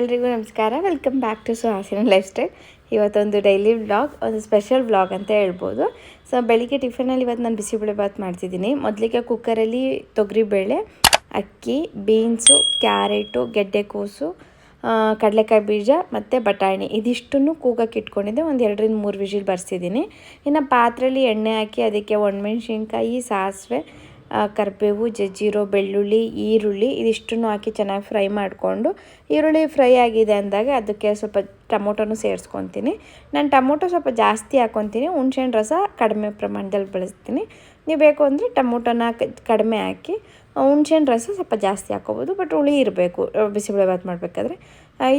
ಎಲ್ರಿಗೂ ನಮಸ್ಕಾರ. Welcome back to Suhasini life style ಇವತ್ತೊಂದು ಡೈಲಿ ವ್ಲಾಗ್ ಒಂದು ಸ್ಪೆಷಲ್ ವ್ಲಾಗ್ ಅಂತ ಹೇಳ್ಬೋದು. ಸೊ ಬೆಳಿಗ್ಗೆ ಟಿಫನಲ್ಲಿ ಇವತ್ತು ನಾನು ಬಿಸಿಬೇಳೆ ಬಾತ್ ಮಾಡ್ತಿದ್ದೀನಿ. ಮೊದಲಿಗೆ ಕುಕ್ಕರಲ್ಲಿ ತೊಗರಿಬೇಳೆ ಅಕ್ಕಿ ಬೀನ್ಸು ಕ್ಯಾರೆಟು ಗೆಡ್ಡೆಕೋಸು ಕೋಸು ಕಡಲೆಕಾಯಿ ಬೀಜ ಮತ್ತು ಬಟಾಣಿ. ಇದಿಷ್ಟನ್ನು ಕೂಗಕ್ಕೆ ಇಟ್ಕೊಂಡಿದ್ದೆ. ಒಂದು ಎರಡರಿಂದ ಮೂರು ವಿಜಿಲ್ ಬರ್ಸಿದ್ದೀನಿ. ಇನ್ನು ಪಾತ್ರೆಯಲ್ಲಿ ಎಣ್ಣೆ ಹಾಕಿ ಅದಕ್ಕೆ ಒಣಮೆಣ್ಸಿನ್ಕಾಯಿ, ಸಾಸಿವೆ ಕರಿಬೇವು, ಜಜ್ಜಿರೋ, ಬೆಳ್ಳುಳ್ಳಿ, ಈರುಳ್ಳಿ ಇದಿಷ್ಟನ್ನು ಹಾಕಿ ಚೆನ್ನಾಗಿ ಫ್ರೈ ಮಾಡಿಕೊಂಡು ಈರುಳ್ಳಿ ಫ್ರೈ ಆಗಿದೆ ಅಂದಾಗ ಅದಕ್ಕೆ ಸ್ವಲ್ಪ ಟೊಮೊಟೊನು ಸೇರಿಸ್ಕೊತೀನಿ. ನಾನು ಟೊಮೊಟೊ ಸ್ವಲ್ಪ ಜಾಸ್ತಿ ಹಾಕ್ಕೊತೀನಿ ಹುಣ್ಸೆಹಣ್ಣು ರಸ ಕಡಿಮೆ ಪ್ರಮಾಣದಲ್ಲಿ ಬಳಸ್ತೀನಿ. ನೀವು ಬೇಕು ಅಂದರೆ ಟೊಮೊಟೊನ ಕಡಿಮೆ ಹಾಕಿ ಹುಣ್ಸೆಹಣ್ಣು ರಸ ಸ್ವಲ್ಪ ಜಾಸ್ತಿ ಹಾಕೋಬೋದು, ಬಟ್ ಹುಳಿ ಇರಬೇಕು. ಬಿಸಿಬೇಳೆ ಭಾತ್ ಮಾಡಬೇಕಾದ್ರೆ.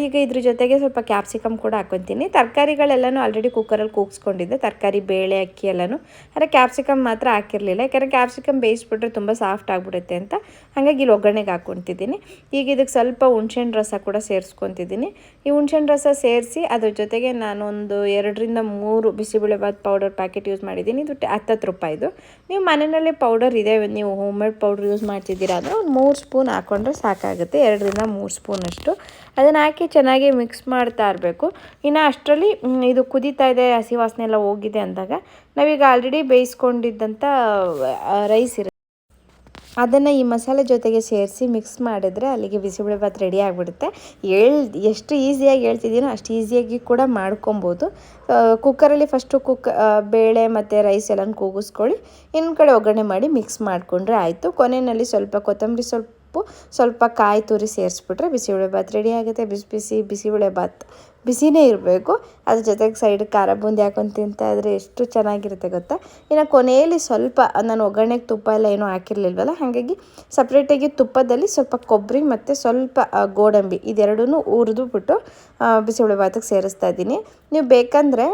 ಈಗ ಇದ್ರ ಜೊತೆಗೆ ಸ್ವಲ್ಪ ಕ್ಯಾಪ್ಸಿಕಮ್ ಕೂಡ ಹಾಕ್ಕೊತೀನಿ ತರಕಾರಿಗಳೆಲ್ಲನೂ ಆಲ್ರೆಡಿ ಕುಕ್ಕರಲ್ಲಿ ಕೂಗಿಸ್ಕೊಂಡಿದ್ದೆ. ತರಕಾರಿ, ಬೇಳೆ, ಅಕ್ಕಿ ಎಲ್ಲನೂ. ಆದರೆ ಕ್ಯಾಪ್ಸಿಕಮ್ ಮಾತ್ರ ಹಾಕಿರಲಿಲ್ಲ. ಯಾಕಂದರೆ ಕ್ಯಾಪ್ಸಿಕಮ್ ಬೇಯಿಸ್ಬಿಟ್ರೆ ತುಂಬ ಸಾಫ್ಟ್ ಆಗಿಬಿಡುತ್ತೆ ಅಂತ. ಹಾಗಾಗಿ ಇಲ್ಲಿ ಒಗ್ಗರಣೆಗೆ ಹಾಕ್ಕೊತಿದ್ದೀನಿ ಈಗ ಇದಕ್ಕೆ ಸ್ವಲ್ಪ ಹುಣ್ಸೆಹಣ್ಣು ರಸ ಕೂಡ ಸೇರಿಸ್ಕೊತಿದ್ದೀನಿ. ಈ ಹುಣ್ಸೆಹಣ್ಣು ರಸ ಸೇರಿಸಿ ಅದ್ರ ಜೊತೆಗೆ ನಾನು ಒಂದು ಎರಡರಿಂದ ಮೂರು ಬಿಸಿಬೇಳೆಬಾತ್ ಪೌಡರ್ ಪ್ಯಾಕೆಟ್ ಯೂಸ್ ಮಾಡಿದ್ದೀನಿ. ಇದು ಹತ್ತತ್ತು ರೂಪಾಯಿದು ನೀವು ಮನೆಯಲ್ಲೇ ಪೌಡರ್ ಇದೆ. ನೀವು ಹೋಮ್ ಮೇಡ್ ಪೌಡರ್ ಯೂಸ್ ಮಾಡ್ತಿದ್ದೀರಾ ಅಂದರೆ ಒಂದು ಮೂರು ಸ್ಪೂನ್ ಹಾಕ್ಕೊಂಡ್ರೆ ಸಾಕಾಗುತ್ತೆ. ಎರಡರಿಂದ ಮೂರು ಸ್ಪೂನ್ ಅಷ್ಟು. ಅದನ್ನು ಹಾಕಿ ಚೆನ್ನಾಗಿ ಮಿಕ್ಸ್ ಮಾಡ್ತಾ ಇರಬೇಕು. ಇನ್ನು ಅಷ್ಟರಲ್ಲಿ ಇದು ಕುದೀತಾ ಇದೆ, ಹಸಿ ವಾಸನೆ ಎಲ್ಲ ಹೋಗಿದೆ ಅಂದಾಗ ನಾವೀಗ ಆಲ್ರೆಡಿ ಬೇಯಿಸ್ಕೊಂಡಿದ್ದಂಥ ರೈಸ್ ಇರುತ್ತೆ. ಅದನ್ನು ಈ ಮಸಾಲೆ ಜೊತೆಗೆ ಸೇರಿಸಿ ಮಿಕ್ಸ್ ಮಾಡಿದರೆ ಅಲ್ಲಿಗೆ ಬಿಸಿಬೇಳೆಭಾತ್ ರೆಡಿ ಆಗಿಬಿಡುತ್ತೆ. ಹೇಳ್, ಎಷ್ಟು ಈಸಿಯಾಗಿ ಹೇಳ್ತಿದ್ದೀನೋ ಅಷ್ಟು ಈಸಿಯಾಗಿ ಕೂಡ ಮಾಡ್ಕೊಬೋದು. ಕುಕ್ಕರಲ್ಲಿ ಫಸ್ಟು ಕುಕ್ ಬೇಳೆ ಮತ್ತು ರೈಸ್ ಎಲ್ಲನೂ ಕೂಗಿಸ್ಕೊಳ್ಳಿ. ಇನ್ನು ಕಡೆ ಒಗ್ಗರಣೆ ಮಾಡಿ ಮಿಕ್ಸ್ ಮಾಡಿಕೊಂಡ್ರೆ ಆಯಿತು. ಕೊನೆಯಲ್ಲಿ ಸ್ವಲ್ಪ ಕೊತ್ತಂಬರಿ ಸೊಪ್ಪು ಸ್ವಲ್ಪ ಕಾಯಿ ತುರಿ ಸೇರಿಸ್ಬಿಟ್ರೆ ಬಿಸಿಬೇಳೆಭಾತ್ ರೆಡಿ ಆಗುತ್ತೆ. ಬಿಸಿ ಬಿಸಿ ಬಿಸಿಬೇಳೆಭಾತ್ ಬಿಸಿನೇ ಇರಬೇಕು. ಅದ್ರ ಜೊತೆಗೆ ಸೈಡ್ ಖಾರ ಬೂಂದಿ ಹಾಕೊಂಡು ತಿಂತಾ ಇದ್ರೆ ಎಷ್ಟು ಚೆನ್ನಾಗಿರುತ್ತೆ ಗೊತ್ತಾ? ಇನ್ನು ಕೊನೆಯಲ್ಲಿ ಸ್ವಲ್ಪ, ನಾನು ಒಗ್ಗರಣೆಗೆ ತುಪ್ಪ ಎಲ್ಲ ಏನೂ ಹಾಕಿರ್ಲಿಲ್ವಲ್ಲ, ಹಾಗಾಗಿ ಸಪ್ರೇಟಾಗಿ ತುಪ್ಪದಲ್ಲಿ ಸ್ವಲ್ಪ ಕೊಬ್ಬರಿ ಮತ್ತು ಸ್ವಲ್ಪ ಗೋಡಂಬಿ ಇದೆರಡೂ ಹುರಿದು ಬಿಟ್ಟು ಬಿಸಿಬೇಳೆ ಭಾತಕ್ಕೆ ಸೇರಿಸ್ತಾ ಇದ್ದೀನಿ. ನೀವು ಬೇಕಂದರೆ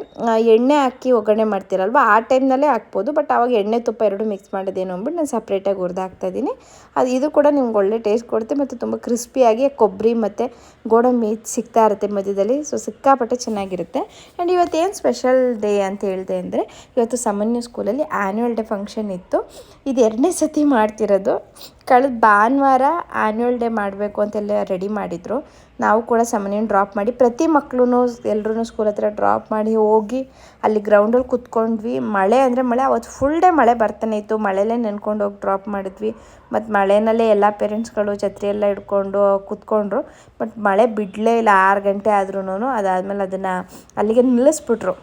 ಎಣ್ಣೆ ಹಾಕಿ ಒಗ್ಗರಣೆ ಮಾಡ್ತೀರಲ್ವ? ಆ ಟೈಮ್ನಲ್ಲೇ ಹಾಕ್ಬೋದು ಬಟ್ ಆವಾಗ ಎಣ್ಣೆ ತುಪ್ಪ ಎರಡು ಮಿಕ್ಸ್ ಮಾಡೋದೇನು ಅಂದ್ಬಿಟ್ಟು ನಾನು ಸಪ್ರೇಟಾಗಿ ಹುರಿದು ಹಾಕ್ತಾ ಇದ್ದೀನಿ. ಅದು, ಇದು ಕೂಡ ನಿಮ್ಗೆ ಒಳ್ಳೆ ಟೇಸ್ಟ್ ಕೊಡುತ್ತೆ ಮತ್ತು ತುಂಬ ಕ್ರಿಸ್ಪಿಯಾಗಿ ಕೊಬ್ಬರಿ ಮತ್ತು ಗೋಡಂಬಿ ಸಿಗ್ತಾ ಇರುತ್ತೆ ಮಧ್ಯದಲ್ಲಿ ಸೊ ಸಿಕ್ಕಾಪಟ್ಟೆ ಚೆನ್ನಾಗಿರುತ್ತೆ. ಆ್ಯಂಡ್ ಇವತ್ತೇನು ಸ್ಪೆಷಲ್ ಡೇ ಅಂತ ಹೇಳಿದೆ ಅಂದರೆ, ಇವತ್ತು ಸಾಮಾನ್ಯ ಸ್ಕೂಲಲ್ಲಿ ಆ್ಯನ್ಯುವಲ್ ಡೇ ಫಂಕ್ಷನ್ ಇತ್ತು. ಇದು ಎರಡನೇ ಸತಿ ಮಾಡ್ತಿರೋದು. ಕಳೆದ ಭಾನುವಾರ ಆ್ಯನ್ಯುವಲ್ ಡೇ ಮಾಡಬೇಕು ಅಂತೆಲ್ಲ ರೆಡಿ ಮಾಡಿದರು. ನಾವು ಕೂಡ ಸಮನೇನ ಡ್ರಾಪ್ ಮಾಡಿ ಪ್ರತಿ ಮಕ್ಕಳು ಎಲ್ಲರೂ ಸ್ಕೂಲ್ ಹತ್ರ ಡ್ರಾಪ್ ಮಾಡಿ ಹೋಗಿ ಅಲ್ಲಿ ಗ್ರೌಂಡಲ್ಲಿ ಕುತ್ಕೊಂಡ್ವಿ. ಮಳೆ ಅಂದರೆ ಮಳೆ, ಅವತ್ತು ಫುಲ್ ಡೇ ಮಳೆ ಬರ್ತಾನೆ ಇತ್ತು. ಮಳೆಯಲ್ಲೇ ನೆನ್ಕೊಂಡು ಹೋಗಿ ಡ್ರಾಪ್ ಮಾಡಿದ್ವಿ. ಮತ್ತು ಮಳೆನಲ್ಲೇ ಎಲ್ಲ ಪೇರೆಂಟ್ಸ್ಗಳು ಛತ್ರಿ ಎಲ್ಲ ಹಿಡ್ಕೊಂಡು ಕೂತ್ಕೊಂಡ್ರು. ಬಟ್ ಮಳೆ ಬಿಡಲೇ ಇಲ್ಲ, ಆರು ಗಂಟೆ ಆದ್ರೂ ಅದಾದಮೇಲೆ ಅದನ್ನು ಅಲ್ಲಿಗೆ ನಿಲ್ಲಿಸ್ಬಿಟ್ರು.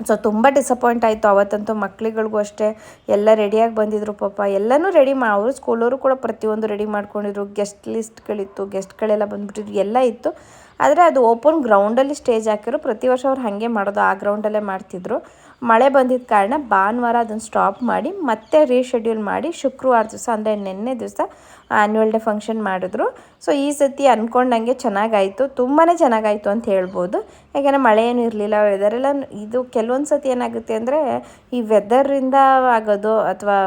ಸೊ ತುಂಬ ಡಿಸಪಾಯಿಂಟ್ ಆಯಿತು. ಅವತ್ತಂತೂ ಮಕ್ಳುಗಳಿಗೂ ಅಷ್ಟೇ. ಎಲ್ಲ ರೆಡಿಯಾಗಿ ಬಂದಿದ್ರು ಪಾಪ. ಎಲ್ಲನೂ ರೆಡಿ ಮಾ ಅವರು ಸ್ಕೂಲವರು ಕೂಡ ಪ್ರತಿಯೊಂದು ರೆಡಿ ಮಾಡ್ಕೊಂಡಿದ್ರು. ಗೆಸ್ಟ್ ಲಿಸ್ಟ್ಗಳಿತ್ತು ಗೆಸ್ಟ್ಗಳೆಲ್ಲ ಬಂದುಬಿಟ್ಟಿದ್ರು. ಎಲ್ಲ ಇತ್ತು. ಆದರೆ ಅದು ಓಪನ್ ಗ್ರೌಂಡಲ್ಲಿ ಸ್ಟೇಜ್ ಹಾಕಿದ್ರು. ಪ್ರತಿ ವರ್ಷ ಅವ್ರು ಹಾಗೆ ಮಾಡೋದು. ಆ ಗ್ರೌಂಡಲ್ಲೇ ಮಾಡ್ತಿದ್ರು. ಮಳೆ ಬಂದಿದ್ದ ಕಾರಣ ಭಾನುವಾರ ಅದನ್ನು ಸ್ಟಾಪ್ ಮಾಡಿ, ಮತ್ತೆ ರೀಶೆಡ್ಯೂಲ್ ಮಾಡಿ ಶುಕ್ರವಾರ ದಿವಸ, ಅಂದರೆ ನಿನ್ನೆ ದಿವಸ ಆ್ಯನ್ಯುವಲ್ ಡೇ ಫಂಕ್ಷನ್ ಮಾಡಿದ್ರು. ಸೊ ಈ ಸತಿ ಅಂದ್ಕೊಂಡಂಗೆ ಚೆನ್ನಾಗಾಯಿತು. ತುಂಬಾ ಚೆನ್ನಾಗಾಯಿತು ಅಂತ ಹೇಳ್ಬೋದು. ಯಾಕೆಂದರೆ ಮಳೆ ಏನು ಇರಲಿಲ್ಲ ವೆದರೆಲ್ಲ ಇದು ಕೆಲವೊಂದು ಸತಿ ಏನಾಗುತ್ತೆ ಅಂದರೆ ಈ ವೆದರಿಂದ ಆಗೋದು ಅಥವಾ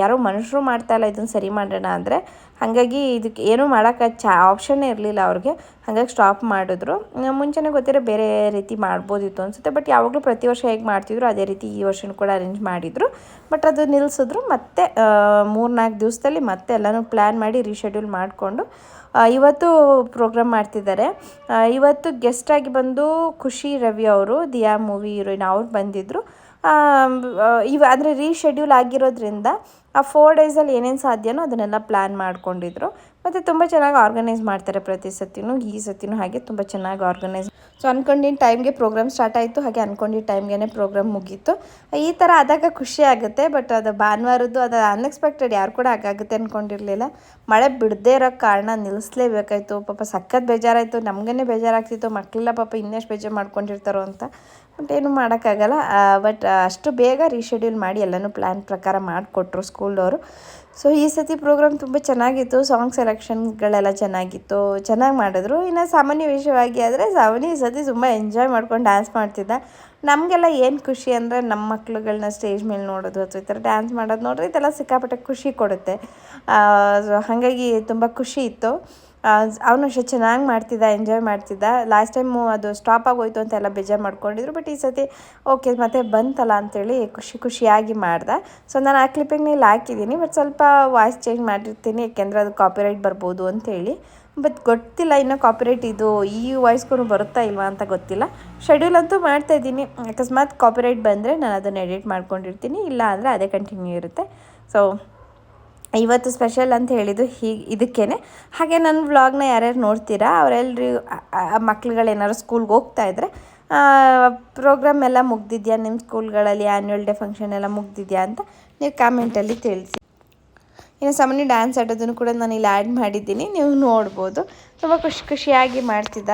ಯಾರೋ ಮನುಷ್ಯರು ಮಾಡ್ತಾಯಿಲ್ಲ ಇದನ್ನು ಸರಿ ಮಾಡೋಣ ಅಂದರೆ ಹಾಗಾಗಿ ಇದಕ್ಕೆ ಏನೂ ಮಾಡೋಕ್ಕೆ ಚಾ ಆಪ್ಷನ್ನೇ ಇರಲಿಲ್ಲ ಅವ್ರಿಗೆ. ಹಾಗಾಗಿ ಸ್ಟಾಪ್ ಮಾಡಿದ್ರು. ಮುಂಚೆನೇ ಗೊತ್ತಿರೋ ಬೇರೆ ರೀತಿ ಮಾಡ್ಬೋದಿತ್ತು ಅನಿಸುತ್ತೆ ಬಟ್ ಯಾವಾಗಲೂ ಪ್ರತಿ ವರ್ಷ ಹೇಗೆ ಮಾಡ್ತಿದ್ರು ಅದೇ ರೀತಿ ಈ ವರ್ಷನೂ ಕೂಡ ಅರೇಂಜ್ ಮಾಡಿದರು. ಬಟ್ ಅದು ನಿಲ್ಲಿಸಿದ್ರು ಮತ್ತೆ ಮೂರು ನಾಲ್ಕು ದಿವಸದಲ್ಲಿ ಮತ್ತೆ ಎಲ್ಲನೂ ಪ್ಲ್ಯಾನ್ ಮಾಡಿ ರೀಶೆಡ್ಯೂಲ್ ಮಾಡಿಕೊಂಡು ಇವತ್ತು ಪ್ರೋಗ್ರಾಮ್ ಮಾಡ್ತಿದ್ದಾರೆ. ಇವತ್ತು ಗೆಸ್ಟಾಗಿ ಬಂದು ಖುಷಿ ರವಿ ಅವರು ದಿಯಾ ಮೂವಿ ಹೀರೋಯಿನ್ ಅವ್ರು ಬಂದಿದ್ದರು ಇವ ಅಂದರೆ ರೀಶೆಡ್ಯೂಲ್ ಆಗಿರೋದ್ರಿಂದ ಆ ಫೋರ್ ಡೇಸಲ್ಲಿ ಏನೇನು ಸಾಧ್ಯನೋ ಅದನ್ನೆಲ್ಲ ಪ್ಲ್ಯಾನ್ ಮಾಡ್ಕೊಂಡಿದ್ರು. ಮತ್ತು ತುಂಬ ಚೆನ್ನಾಗಿ ಆರ್ಗನೈಸ್ ಮಾಡ್ತಾರೆ ಪ್ರತಿ ಸತಿನೂ, ಈ ಸತಿನೂ ಹಾಗೆ ತುಂಬ ಚೆನ್ನಾಗಿ ಆರ್ಗನೈಸ್ ಸೊ ಅಂದ್ಕೊಂಡಿದ್ದ ಟೈಮ್ಗೆ ಪ್ರೋಗ್ರಾಮ್ ಸ್ಟಾರ್ಟ್ ಆಯಿತು. ಹಾಗೆ ಅಂದ್ಕೊಂಡಿದ್ದ ಟೈಮ್ಗೆ ಪ್ರೋಗ್ರಾಮ್ ಮುಗೀತು. ಈ ಥರ ಆದಾಗ ಖುಷಿ ಆಗುತ್ತೆ ಬಟ್ ಅದು ಭಾನುವಾರದ್ದು ಅದು ಅನ್ಎಕ್ಸ್ಪೆಕ್ಟೆಡ್ ಯಾರು ಕೂಡ ಆಗಾಗುತ್ತೆ ಅಂದ್ಕೊಂಡಿರಲಿಲ್ಲ ಮಳೆ ಬಿಡದೇ ಇರೋ ಕಾರಣ ನಿಲ್ಲಿಸ್ಲೇಬೇಕಾಯಿತು ಪಾಪ ಸಖತ್ ಬೇಜಾರಾಯಿತು. ನಮಗೇ ಬೇಜಾರಾಗ್ತಿತ್ತು. ಮಕ್ಕಳೆಲ್ಲ ಪಾಪ ಇನ್ನೆಷ್ಟು ಬೇಜಾರು ಮಾಡ್ಕೊಂಡಿರ್ತಾರೋ ಅಂತ. ಬಟ್ ಏನು ಮಾಡೋಕ್ಕಾಗಲ್ಲ ಬಟ್ ಅಷ್ಟು ಬೇಗ ರೀಶೆಡ್ಯೂಲ್ ಮಾಡಿ ಎಲ್ಲನೂ ಪ್ಲ್ಯಾನ್ ಪ್ರಕಾರ ಮಾಡಿಕೊಟ್ರು ಸ್ಕೂಲ್ನವರು ಸೊ ಈ ಸತಿ ಪ್ರೋಗ್ರಾಮ್ ತುಂಬ ಚೆನ್ನಾಗಿತ್ತು ಸಾಂಗ್ ಸೆಲೆಕ್ಷನ್ಗಳೆಲ್ಲ ಚೆನ್ನಾಗಿತ್ತು, ಚೆನ್ನಾಗಿ ಮಾಡಿದ್ರು. ಇನ್ನು ಸಾಮಾನ್ಯ ವಿಷಯವಾಗಿ ಆದರೆ, ಸಾವನಿ ಈ ಸತಿ ತುಂಬ ಎಂಜಾಯ್ ಮಾಡ್ಕೊಂಡು ಡ್ಯಾನ್ಸ್ ಮಾಡ್ತಿದ್ದ. ನಮಗೆಲ್ಲ ಏನು ಖುಷಿ ಅಂದರೆ ನಮ್ಮ ಮಕ್ಳುಗಳನ್ನ ಸ್ಟೇಜ್ ಮೇಲೆ ನೋಡೋದು ಅಥವಾ ಈ ಥರ ಡ್ಯಾನ್ಸ್ ಮಾಡೋದು ನೋಡಿದ್ರೆ ಇದೆಲ್ಲ ಸಿಕ್ಕಾಪಟ್ಟೆ ಖುಷಿ ಕೊಡುತ್ತೆ. ಹಾಗಾಗಿ ತುಂಬ ಖುಷಿ ಇತ್ತು. ಅವನು ಅಷ್ಟೇ ಚೆನ್ನಾಗಿ ಮಾಡ್ತಿದ್ದ ಎಂಜಾಯ್ ಮಾಡ್ತಿದ್ದ. ಲಾಸ್ಟ್ ಟೈಮು ಅದು ಸ್ಟಾಪ್ ಆಗೋಯ್ತು ಅಂತ ಎಲ್ಲ ಬೇಜಾರು ಮಾಡ್ಕೊಂಡಿದ್ರು ಬಟ್ ಈ ಸತಿ ಓಕೆ ಮತ್ತೆ ಬಂತಲ್ಲ ಅಂತೇಳಿ ಖುಷಿ, ಖುಷಿಯಾಗಿ ಮಾಡ್ದೆ. ಸೊ ನಾನು ಆ ಕ್ಲಿಪ್ಪಿಂಗ್ನ ಇಲ್ಲಿ ಹಾಕಿದ್ದೀನಿ ಬಟ್ ಸ್ವಲ್ಪ ವಾಯ್ಸ್ ಚೇಂಜ್ ಮಾಡಿರ್ತೀನಿ, ಯಾಕೆಂದರೆ ಅದು ಕಾಪಿರೈಟ್ ಬರ್ಬೋದು ಅಂತೇಳಿ. ಬಟ್ ಗೊತ್ತಿಲ್ಲ ಇನ್ನೂ ಕಾಪಿರೈಟ್ ಇದು ಈ ವಾಯ್ಸ್ಗೂ ಬರುತ್ತಾ ಇಲ್ವಾ ಅಂತ ಗೊತ್ತಿಲ್ಲ. ಶೆಡ್ಯೂಲ್ ಅಂತೂ ಮಾಡ್ತಾ ಇದ್ದೀನಿ. ಅಕಸ್ಮಾತ್ ಕಾಪಿರೈಟ್ ಬಂದರೆ ನಾನು ಅದನ್ನು ಎಡಿಟ್ ಮಾಡ್ಕೊಂಡಿರ್ತೀನಿ ಇಲ್ಲ ಅಂದರೆ ಅದೇ ಕಂಟಿನ್ಯೂ ಇರುತ್ತೆ. ಸೊ ಇವತ್ತು ಸ್ಪೆಷಲ್ ಅಂತ ಹೇಳಿದ್ದು ಹೀಗೆ ಇದಕ್ಕೇ ಹಾಗೆ ನನ್ನ ವ್ಲಾಗ್ನ ಯಾರ್ಯಾರು ನೋಡ್ತೀರಾ ಅವರೆಲ್ಲರೂ ಮಕ್ಳುಗಳೇನಾದ್ರು ಸ್ಕೂಲ್ಗೆ ಹೋಗ್ತಾ ಇದ್ದರೆ ಪ್ರೋಗ್ರಾಮ್ ಎಲ್ಲ ಮುಗ್ದಿದ್ಯಾ? ನಿಮ್ಮ ಸ್ಕೂಲ್ಗಳಲ್ಲಿ ಆ್ಯನ್ಯುವಲ್ ಡೇ ಫಂಕ್ಷನ್ ಎಲ್ಲ ಮುಗ್ದಿದ್ಯಾ ಅಂತ ನೀವು ಕಾಮೆಂಟಲ್ಲಿ ತಿಳಿಸಿ. ಇನ್ನು ಸಾಮಾನ್ಯ ಡ್ಯಾನ್ಸ್ ಆಡೋದನ್ನು ಕೂಡ ನಾನು ಇಲ್ಲಿ ಆ್ಯಡ್ ಮಾಡಿದ್ದೀನಿ, ನೀವು ನೋಡ್ಬೋದು. ತುಂಬ ಖುಷಿ ಖುಷಿಯಾಗಿ ಮಾಡ್ತಿದ್ದ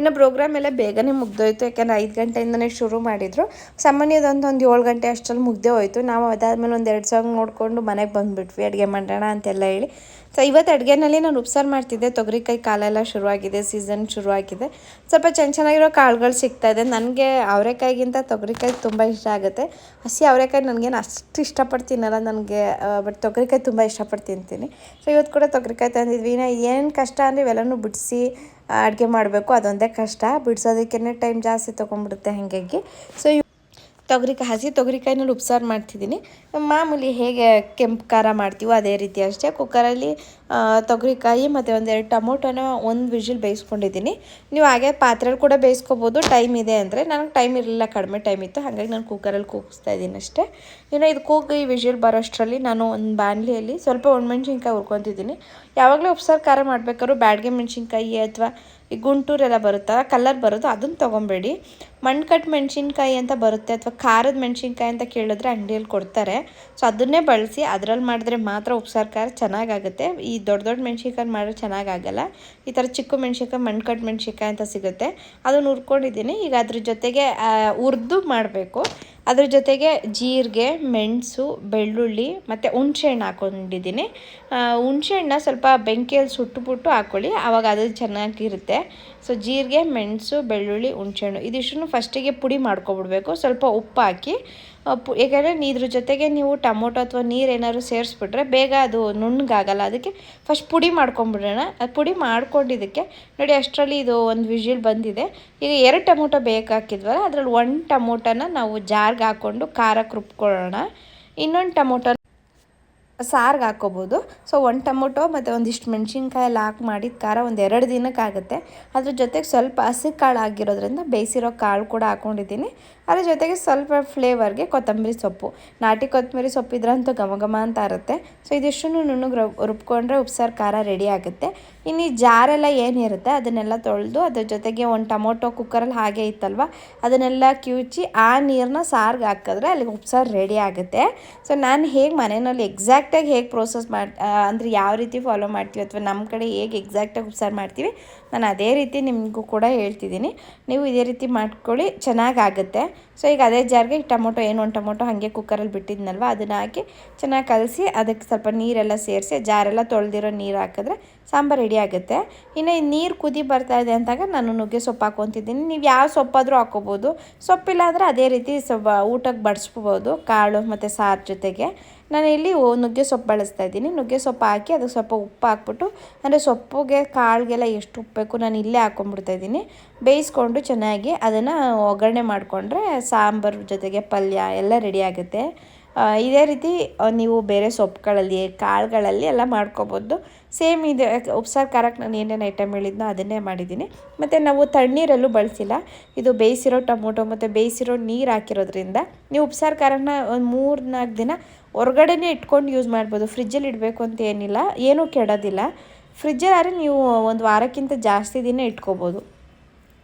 ಇನ್ನು ಪ್ರೋಗ್ರಾಮ್ ಎಲ್ಲ ಬೇಗನೆ ಮುಗ್ದೋಯ್ತು, ಯಾಕಂದರೆ ಐದು ಗಂಟೆಯಿಂದನೇ ಶುರು ಮಾಡಿದರು. ಸಾಮಾನ್ಯದೊಂದು ಒಂದು ಏಳು ಗಂಟೆ ಅಷ್ಟರಲ್ಲಿ ಮುಗ್ದೇ ಹೋಯ್ತು. ನಾವು ಅದಾದಮೇಲೆ ಒಂದು ಎರಡು ಸಾಂಗ್ ನೋಡಿಕೊಂಡು ಮನೆಗೆ ಬಂದುಬಿಟ್ವಿ, ಅಡುಗೆ ಮಾಡೋಣ ಅಂತೆಲ್ಲ ಹೇಳಿ. ಸೊ ಇವತ್ತು ಅಡುಗೆನಲ್ಲಿ ನಾನು ಉಪ್ಸಾರು ಮಾಡ್ತಿದ್ದೆ. ತೊಗರಿಕಾಯಿ ಕಾಲೆಲ್ಲ ಶುರುವಾಗಿದೆ ಸೀಸನ್ ಶುರುವಾಗಿದೆ. ಸ್ವಲ್ಪ ಚೆನ್ನ ಚೆನ್ನಾಗಿರೋ ಕಾಳುಗಳು ಸಿಗ್ತಾ ಇದೆ. ನನಗೆ ಅವರೆಕಾಯಿಗಿಂತ ತೊಗರಿಕಾಯಿ ತುಂಬ ಇಷ್ಟ ಆಗುತ್ತೆ. ಹಸಿ ಅವರೆಕಾಯಿ ನನಗೇನು ಅಷ್ಟು ಇಷ್ಟಪಟ್ಟು ತಿನ್ನಲ್ಲ ನನಗೆ ಬಟ್ ತೊಗರಿಕಾಯಿ ತುಂಬ ಇಷ್ಟಪಟ್ಟು ತಿಂತೀನಿ. ಸೊ ಇವತ್ತು ಕೂಡ ತೊಗರಿಕಾಯಿ ತಂದಿದ್ವಿ. ನಾ ಏನು ಕಷ್ಟ ಅಂದರೆ ಇವೆಲ್ಲನೂ ಬಿಡಿಸಿ ಅಡುಗೆ ಮಾಡಬೇಕು. ಅದೊಂದೇ ಕಷ್ಟ. ಬಿಡಿಸೋದಕ್ಕೇ ಟೈಮ್ ಜಾಸ್ತಿ ತೊಗೊಂಡ್ಬಿಡುತ್ತೆ ಹಾಗಾಗಿ. ಸೊ ತೊಗರಿಕಾಯಿ ಹಸಿ ತೊಗರಿಕಾಯಿನಲ್ಲಿ ಉಪ್ಸಾರು ಮಾಡ್ತಿದ್ದೀನಿ. ಮಾಮೂಲಿ ಹೇಗೆ ಕೆಂಪು ಖಾರ ಮಾಡ್ತೀವೋ ಅದೇ ರೀತಿ ಅಷ್ಟೇ. ಕುಕ್ಕರಲ್ಲಿ ತೊಗರಿಕಾಯಿ ಮತ್ತು ಒಂದೆರಡು ಟೊಮೊಟೊನ ಒಂದು ವಿಷಲ್ ಬೇಯಿಸ್ಕೊಂಡಿದ್ದೀನಿ. ನೀವು ಹಾಗೆ ಪಾತ್ರೆಯಲ್ಲಿ ಕೂಡ ಬೇಯಿಸ್ಕೊಬೋದು. ಟೈಮ್ ಇದೆ ಅಂದರೆ. ನನಗೆ ಟೈಮ್ ಇರಲಿಲ್ಲ, ಕಡಿಮೆ ಟೈಮ್ ಇತ್ತು. ಹಾಗಾಗಿ ನಾನು ಕುಕ್ಕರಲ್ಲಿ ಕೂಗಿಸ್ತಾ ಇದ್ದೀನಿ ಅಷ್ಟೇ. ಇನ್ನು ಇದು ಕೂಗಿ ಬರೋ ಬರೋಷ್ಟರಲ್ಲಿ ನಾನು ಒಂದು ಬಾಣಲಿಯಲ್ಲಿ ಸ್ವಲ್ಪ ಒಣಮೆಣ್ಸಿನ್ಕಾಯಿ ಹುರ್ಕೊತಿದ್ದೀನಿ. ಯಾವಾಗಲೂ ಉಪ್ಸಾರು ಖಾರ ಮಾಡಬೇಕಾದ್ರೂ ಬ್ಯಾಡ್ಗೆ ಮೆಣಸಿನ್ಕಾಯಿ ಅಥವಾ ಈ ಗುಂಟೂರೆಲ್ಲ ಬರುತ್ತಲ್ಲ ಕಲರ್ ಬರೋದು ಅದನ್ನು ತೊಗೊಬೇಡಿ. ಮಣ್ಕಟ್ಟು ಕಟ್ ಮೆಣಸಿನ್ಕಾಯಿ ಅಂತ ಬರುತ್ತೆ ಅಥವಾ ಖಾರದ ಮೆಣಸಿನ್ಕಾಯಿ ಅಂತ ಕೇಳಿದ್ರೆ ಅಂಗಡಿಯಲ್ಲಿ ಕೊಡ್ತಾರೆ. ಸೊ ಅದನ್ನೇ ಬಳಸಿ ಅದರಲ್ಲಿ ಮಾಡಿದ್ರೆ ಮಾತ್ರ ಉಪ್ಸಾರು ಖಾರ ಚೆನ್ನಾಗಾಗುತ್ತೆ. ಈ ದೊಡ್ಡ ದೊಡ್ಡ ಮೆಣಸಿನ್ಕಾಯಿ ಮಾಡಿದ್ರೆ ಚೆನ್ನಾಗಾಗಲ್ಲ. ಈ ಥರ ಚಿಕ್ಕ ಮೆಣಸಿನ್ಕಾಯಿ ಮಣ್ಕಟ್ಟು ಮೆಣ್ಸಿನ್ಕಾಯಿ ಅಂತ ಸಿಗುತ್ತೆ. ಅದನ್ನು ಹುರ್ಕೊಂಡಿದ್ದೀನಿ ಈಗ ಅದ್ರ ಜೊತೆಗೆ ಹುರಿದು ಮಾಡಬೇಕು. ಅದ್ರ ಜೊತೆಗೆ ಜೀರಿಗೆ, ಮೆಣಸು, ಬೆಳ್ಳುಳ್ಳಿ ಮತ್ತು ಹುಣ್ಸೆಹಣ್ಣು ಹಾಕ್ಕೊಂಡಿದ್ದೀನಿ ಹುಣ್ಸೆಹಣ್ಣ ಸ್ವಲ್ಪ ಬೆಂಕಿಯಲ್ಲಿ ಸುಟ್ಟುಬಿಟ್ಟು ಹಾಕ್ಕೊಳ್ಳಿ ಆವಾಗ ಅದು ಚೆನ್ನಾಗಿರುತ್ತೆ. ಸೊ ಜೀರಿಗೆ, ಮೆಣಸು, ಬೆಳ್ಳುಳ್ಳಿ, ಹುಣ್ಸೆಹಣ್ಣು ಇದಿಷ್ಟನ್ನು ಫಸ್ಟಿಗೆ ಪುಡಿ ಮಾಡ್ಕೊಬಿಡ್ಬೇಕು. ಸ್ವಲ್ಪ ಉಪ್ಪು ಹಾಕಿ. ಪು ಯಾಕಂದರೆ ಇದ್ರ ಜೊತೆಗೆ ನೀವು ಟೊಮೊಟೊ ಅಥವಾ ನೀರು ಏನಾದ್ರು ಸೇರಿಸ್ಬಿಟ್ರೆ ಬೇಗ ಅದು ನುಣ್ಣಗಾಗಲ್ಲ. ಅದಕ್ಕೆ ಫಸ್ಟ್ ಪುಡಿ ಮಾಡ್ಕೊಂಬಿಡೋಣ. ಅದು ಪುಡಿ ಮಾಡ್ಕೊಂಡಿದ್ದಕ್ಕೆ ನೋಡಿ ಅಷ್ಟರಲ್ಲಿ ಇದು ಒಂದು ವಿಜಿಲ್ ಬಂದಿದೆ. ಈಗ ಎರಡು ಟೊಮೊಟೊ ಬೇಕಾಕಿದ್ವಲ್ಲ, ಅದರಲ್ಲಿ ಒಂದು ಟೊಮೊಟೊನ ನಾವು ಜಾರ್ಗೆ ಹಾಕ್ಕೊಂಡು ಖಾರಕ್ಕೆ ರುಬ್ಕೊಳ್ಳೋಣ. ಇನ್ನೊಂದು ಟೊಮೊಟೊ ಸಾರ್ಗೆ ಹಾಕ್ಕೋಬೋದು ಸೊ ಒಂದು ಟೊಮೊಟೊ ಮತ್ತು ಒಂದಿಷ್ಟು ಮೆಣಸಿನ್ಕಾಯಿ ಎಲ್ಲ ಹಾಕಿ ಮಾಡಿದ ಖಾರ ಒಂದು ಎರಡು ದಿನಕ್ಕಾಗುತ್ತೆ. ಅದ್ರ ಜೊತೆಗೆ ಸ್ವಲ್ಪ ಹಸಿ ಕಾಳು ಆಗಿರೋದ್ರಿಂದ ಬೇಯಿಸಿರೋ ಕಾಳು ಕೂಡ ಹಾಕ್ಕೊಂಡಿದ್ದೀನಿ ಅದ್ರ ಜೊತೆಗೆ ಸ್ವಲ್ಪ ಫ್ಲೇವರ್ಗೆ ಕೊತ್ತಂಬರಿ ಸೊಪ್ಪು. ನಾಟಿ ಕೊತ್ತಂಬರಿ ಸೊಪ್ಪಿದ್ರಂತೂ ಘಮ ಘಮ ಅಂತ ಇರುತ್ತೆ ಸೊ ಇದಿಷ್ಟನ್ನು ನುಣ್ಣಗೆ ರುಬ್ಕೊಂಡ್ರೆ ಉಪ್ಸಾರು ಖಾರ ರೆಡಿ ಆಗುತ್ತೆ. ಇನ್ನು ಈ ಜಾರೆಲ್ಲ ಏನಿರುತ್ತೆ ಅದನ್ನೆಲ್ಲ ತೊಳೆದು ಅದ್ರ ಜೊತೆಗೆ ಒಂದು ಟೊಮೊಟೊ ಕುಕ್ಕರಲ್ಲಿ ಹಾಗೆ ಇತ್ತಲ್ವ? ಅದನ್ನೆಲ್ಲ ಕಿವುಚಿ ಆ ನೀರನ್ನ ಸಾರಿಗೆ ಹಾಕಿದ್ರೆ ಅಲ್ಲಿಗೆ ಉಪ್ಸಾರು ರೆಡಿ ಆಗುತ್ತೆ. ಸೊ ನಾನು ಹೇಗೆ ಮನೆಯಲ್ಲಿ ಎಕ್ಸಾಕ್ಟಾಗಿ ಹೇಗೆ ಪ್ರೋಸೆಸ್ ಮಾಡಿ ಅಂದರೆ ಯಾವ ರೀತಿ ಫಾಲೋ ಮಾಡ್ತೀವಿ ಅಥವಾ ನಮ್ಮ ಕಡೆ ಹೇಗೆ ಎಕ್ಸಾಕ್ಟಾಗಿ ಉಪ್ಸಾರು ಮಾಡ್ತೀವಿ, ನಾನು ಅದೇ ರೀತಿ ನಿಮಗೂ ಕೂಡ ಹೇಳ್ತಿದ್ದೀನಿ. ನೀವು ಇದೇ ರೀತಿ ಮಾಡ್ಕೊಳ್ಳಿ, ಚೆನ್ನಾಗಾಗುತ್ತೆ. ಸೊ ಈಗ ಅದೇ ಜಾರ್ಗೆ ಟೊಮೊಟೊ ಏನು ಒಂದು ಟೊಮೊಟೊ ಹಾಗೆ ಕುಕ್ಕರಲ್ಲಿ ಬಿಟ್ಟಿದ್ನಲ್ವ, ಅದನ್ನು ಹಾಕಿ ಚೆನ್ನಾಗಿ ಕಲಸಿ, ಅದಕ್ಕೆ ಸ್ವಲ್ಪ ನೀರೆಲ್ಲ ಸೇರಿಸಿ, ಜಾರೆಲ್ಲ ತೊಳೆದಿರೋ ನೀರು ಹಾಕಿದ್ರೆ ಸಾಂಬಾರು ರೆಡಿ ಆಗುತ್ತೆ. ಇನ್ನು ನೀರು ಕುದಿ ಬರ್ತಾ ಇದೆ ಅಂತಾಗ ನಾನು ನುಗ್ಗೆ ಸೊಪ್ಪು ಹಾಕೊತಿದ್ದೀನಿ ನೀವು ಯಾವ ಸೊಪ್ಪಾದರೂ ಹಾಕೋಬೋದು ಸೊಪ್ಪಿಲ್ಲ ಅಂದರೆ ಅದೇ ರೀತಿ ಸ್ವಲ್ಪ ಊಟಕ್ಕೆ ಬಡಿಸ್ಬೋದು, ಕಾಳು ಮತ್ತು ಸಾರು ಜೊತೆಗೆ. ನಾನು ಇಲ್ಲಿ ನುಗ್ಗೆ ಸೊಪ್ಪು ಬಳಸ್ತಾ ಇದ್ದೀನಿ. ನುಗ್ಗೆ ಸೊಪ್ಪು ಹಾಕಿ ಅದಕ್ಕೆ ಸ್ವಲ್ಪ ಉಪ್ಪು ಹಾಕ್ಬಿಟ್ಟು, ಅಂದರೆ ಸೊಪ್ಪಿಗೆ, ಕಾಳಿಗೆಲ್ಲ ಎಷ್ಟು ಉಪ್ಪು ಬೇಕು ನಾನು ಇಲ್ಲೇ ಹಾಕ್ಕೊಂಡ್ಬಿಡ್ತಾ ಇದ್ದೀನಿ. ಬೇಯಿಸ್ಕೊಂಡು ಚೆನ್ನಾಗಿ ಅದನ್ನು ಒಗ್ಗರಣೆ ಮಾಡಿಕೊಂಡ್ರೆ ಸಾಂಬಾರು ಜೊತೆಗೆ ಪಲ್ಯ ಎಲ್ಲ ರೆಡಿ ಆಗುತ್ತೆ. ಇದೇ ರೀತಿ, ನೀವು ಬೇರೆ ಸೊಪ್ಪುಗಳಲ್ಲಿ, ಕಾಳುಗಳಲ್ಲಿ ಎಲ್ಲ ಮಾಡ್ಕೊಬೋದು. ಸೇಮ್ ಇದೆ, ಉಪ್ಸಾರು, ಖಾರಕ್ಕೆ ನಾನು ಏನೇನು ಐಟಮ್ ಹೇಳಿದ್ನೋ ಅದನ್ನೇ ಮಾಡಿದ್ದೀನಿ. ಮತ್ತು ನಾವು ತಣ್ಣೀರಲ್ಲೂ ಬಳಸಿಲ್ಲ. ಇದು ಬೇಯಿಸಿರೋ ಟೊಮೊಟೊ ಮತ್ತು ಬೇಯಿಸಿರೋ ನೀರು ಹಾಕಿರೋದ್ರಿಂದ ನೀವು ಉಪ್ಸಾರು, ಖಾರನ ಒಂದು ಮೂರು ನಾಲ್ಕು ದಿನ ಹೊರಗಡೆನೇ ಇಟ್ಕೊಂಡು ಯೂಸ್ ಮಾಡ್ಬೋದು. ಫ್ರಿಜ್ಜಲ್ಲಿ ಇಡಬೇಕು ಅಂತ ಏನಿಲ್ಲ, ಏನೂ ಕೆಡೋದಿಲ್ಲ. ಫ್ರಿಜ್ಜಲ್ಲಾದ್ರೆ ನೀವು ಒಂದು ವಾರಕ್ಕಿಂತ ಜಾಸ್ತಿ ದಿನ ಇಟ್ಕೋಬೋದು.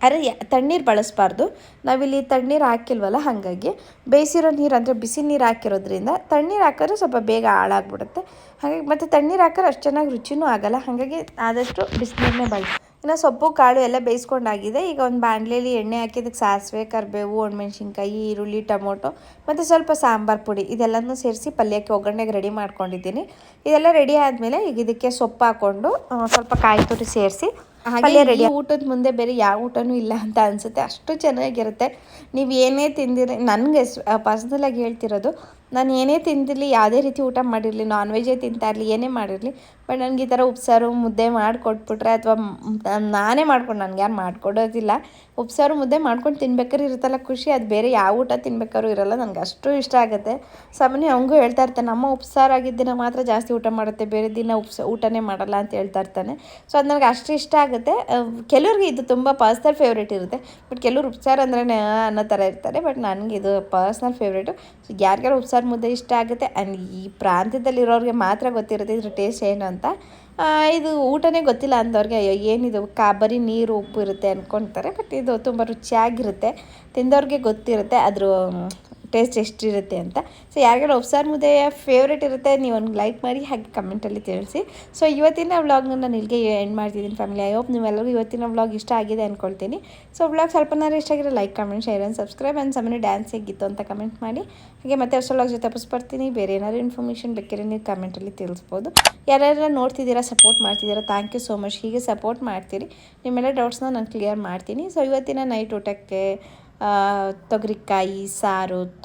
ಆದರೆ ತಣ್ಣೀರು ಬಳಸಬಾರ್ದು. ನಾವಿಲ್ಲಿ ತಣ್ಣೀರು ಹಾಕಿಲ್ವಲ್ಲ, ಹಾಗಾಗಿ ಬೇಯಿಸಿರೋ ನೀರು ಅಂದರೆ ಬಿಸಿ ನೀರು ಹಾಕಿರೋದ್ರಿಂದ ತಣ್ಣೀರು ಹಾಕಿದ್ರೆ ಸ್ವಲ್ಪ ಬೇಗ ಹಾಳಾಗ್ಬಿಡುತ್ತೆ. ಹಾಗಾಗಿ ಮತ್ತು ತಣ್ಣೀರು ಹಾಕಿದ್ರೆ ಅಷ್ಟು ಚೆನ್ನಾಗಿ ರುಚಿನೂ ಆಗೋಲ್ಲ. ಹಾಗಾಗಿ ಆದಷ್ಟು ಬಿಸಿನೀರನ್ನೇ ಬಳಸಿ. ಇನ್ನು ಸೊಪ್ಪು, ಕಾಳು ಎಲ್ಲ ಬೇಯಿಸ್ಕೊಂಡಾಗಿದೆ. ಈಗ ಒಂದು ಬಾಣಲೆಯಲ್ಲಿ ಎಣ್ಣೆ ಹಾಕಿದಕ್ಕೆ ಸಾಸಿವೆ, ಕರಿಬೇವು, ಒಣಮೆಣ್ಸಿನ್ಕಾಯಿ, ಈರುಳ್ಳಿ, ಟೊಮೊಟೊ, ಮತ್ತು ಸ್ವಲ್ಪ ಸಾಂಬಾರು ಪುಡಿ ಇದೆಲ್ಲನೂ ಸೇರಿಸಿ ಪಲ್ಯಕ್ಕೆ ಒಗ್ಗರಣೆಗೆ ರೆಡಿ ಮಾಡ್ಕೊಂಡಿದ್ದೀನಿ. ಇದೆಲ್ಲ ರೆಡಿ ಆದಮೇಲೆ ಈಗ ಇದಕ್ಕೆ ಸೊಪ್ಪು ಹಾಕ್ಕೊಂಡು ಸ್ವಲ್ಪ ಕಾಯಿ ತುರಿ ಸೇರಿಸಿ ಹಾಗೆ ರೆಡಿ ಊಟದ ಮುಂದೆ ಬೇರೆ ಯಾವ ಊಟನೂ ಇಲ್ಲ ಅಂತ ಅನ್ಸುತ್ತೆ. ಅಷ್ಟು ಚೆನ್ನಾಗಿರುತ್ತೆ. ನೀವು ಏನೇ ತಿಂದಿರಿ ನನಗೆ ಪರ್ಸ್ನಲಾಗಿ ಹೇಳ್ತಿರೋದು ನಾನು ಏನೇ ತಿಂದಿರಲಿ, ಯಾವುದೇ ರೀತಿ ಊಟ ಮಾಡಿರಲಿ ನಾನ್ ವೆಜ್ಜೇ ತಿಂತಾ ಇರಲಿ, ಏನೇ ಮಾಡಿರಲಿ ಬಟ್ ನನಗೆ ಈ ಥರ ಉಪ್ಸಾರು, ಮುದ್ದೆ ಮಾಡಿಕೊಟ್ಬಿಟ್ರೆ ಅಥವಾ ನಾನೇ ಮಾಡ್ಕೊಂಡು, ನನಗೆ ಯಾರು ಮಾಡಿಕೊಡೋದಿಲ್ಲ. ಉಪ್ಸಾರು, ಮುದ್ದೆ ಮಾಡ್ಕೊಂಡು ತಿನ್ಬೇಕಾದ್ರೆ ಇರುತ್ತಲ್ಲ ಖುಷಿ, ಅದು ಬೇರೆ ಯಾವ ಊಟ ತಿನ್ಬೇಕಾದ್ರೂ ಇರಲ್ಲ, ನನಗೆ ಅಷ್ಟು ಇಷ್ಟ ಆಗುತ್ತೆ. ಸಾಮಾನ್ಯ ಅವಂಗೂ ಹೇಳ್ತಾ ಇರ್ತಾನೆ, ನಮ್ಮ ಉಪ್ಸಾರು ಆಗಿದ್ದ ದಿನ ಮಾತ್ರ ಜಾಸ್ತಿ ಊಟ ಮಾಡುತ್ತೆ, ಬೇರೆ ದಿನ ಉಪ್ಸ, ಊಟನೇ ಮಾಡಲ್ಲ ಅಂತ ಹೇಳ್ತಾ ಇರ್ತಾನೆ. ಸೊ ಅದು ನನಗೆ ಅಷ್ಟು ಇಷ್ಟ ಆಗುತ್ತೆ. ಕೆಲವ್ರಿಗೆ ಇದು ತುಂಬ ಪರ್ಸ್ನಲ್ ಫೇವ್ರೇಟ್ ಇರುತ್ತೆ ಬಟ್ ಕೆಲವ್ರು ಉಪ್ಸಾರು ಅಂದ್ರೆ ಅನ್ನೋ ಥರ ಇರ್ತಾರೆ ಬಟ್ ನನಗೆ ಇದು ಪರ್ಸ್ನಲ್ ಫೇವ್ರೇಟು ಯಾರಿಗಾರು ಉಪ್ಸಾರು ಮುದ್ದೆ ಇಷ್ಟ ಆಗುತ್ತೆ. ಆ್ಯಂಡ್ ಈ ಪ್ರಾಂತ್ಯದಲ್ಲಿರೋರಿಗೆ ಮಾತ್ರ ಗೊತ್ತಿರುತ್ತೆ ಇದ್ರ ಟೇಸ್ಟ್ ಏನು ಅಂತ. ಇದು ಊಟನೇ ಗೊತ್ತಿಲ್ಲ ಅಂದವ್ರಿಗೆ, ಅಯ್ಯೋ, ಏನಿದು? ಕಾ, ಬರೀ ನೀರು, ಉಪ್ಪು ಇರುತ್ತೆ ಅಂದ್ಕೊತಾರೆ ಬಟ್ ಇದು ತುಂಬ ರುಚಿಯಾಗಿರುತ್ತೆ. ತಿಂದವ್ರಿಗೆ ಗೊತ್ತಿರುತ್ತೆ. ಅದ್ರ ಟೇಸ್ಟ್ ಎಷ್ಟಿರುತ್ತೆ ಅಂತ. ಸೊ ಯಾರಿಗಾರು ಉಪ್ಸಾರು ಮುದ್ದೆ ಫೇವ್ರೇಟ್ ಇರುತ್ತೆ, ನೀವು ಒಂದು ಲೈಕ್ ಮಾಡಿ, ಹಾಗೆ ಕಮೆಂಟಲ್ಲಿ ತಿಳಿಸಿ. ಸೊ ಇವತ್ತಿನ ವ್ಲಾಗ್ನ ನಾನು ಇಲ್ಲಿಗೆ ಎಂಡ್ ಮಾಡ್ತಿದ್ದೀನಿ ಫ್ಯಾಮಿಲಿ ಐ ಹೋಪ್ ನೀವೆಲ್ಲರೂ ಇವತ್ತಿನ ವ್ಲಾಗ್ ಇಷ್ಟ ಆಗಿದೆ ಅಂದ್ಕೊಳ್ತೀನಿ ಸೊ ವ್ಲಾಗ್ ಸ್ವಲ್ಪನಾರು ಇಷ್ಟ ಆಗಿರೋ like comment share and subscribe and ಸಮನೆ ಡ್ಯಾನ್ಸ್ ಹೇಗಿತ್ತು ಅಂತ ಕಮೆಂಟ್ ಮಾಡಿ. ಹಾಗೆ ಮತ್ತೆ ಹೊಸ ವ್ಲಾಗ್ ಜೊತೆ ಬೇರೆ ಏನಾದ್ರು ಇನ್ಫಾರ್ಮೇಷನ್ ಬೇಕಾದ್ರೆ ನೀವು ಕಮೆಂಟಲ್ಲಿ ತಿಳಿಸ್ಬೋದು. ಯಾರ್ಯಾರು ನೋಡ್ತಿದ್ದೀರಾ ಸಪೋರ್ಟ್ ಮಾಡ್ತಿದ್ದೀರಾ ಥ್ಯಾಂಕ್ ಯು ಸೋ ಮಚ್ ಹೀಗೆ ಸಪೋರ್ಟ್ ಮಾಡ್ತೀರಿ. ನಿಮ್ಮೆಲ್ಲ ಡೌಟ್ಸ್ನ ನಾನು ಕ್ಲಿಯರ್ ಮಾಡ್ತೀನಿ. ಸೊ ಇವತ್ತಿನ ನೈಟ್ ಊಟಕ್ಕೆ ತೊಗರಿಕಾಯಿ ಸಾರು ತುಪ್ಪ.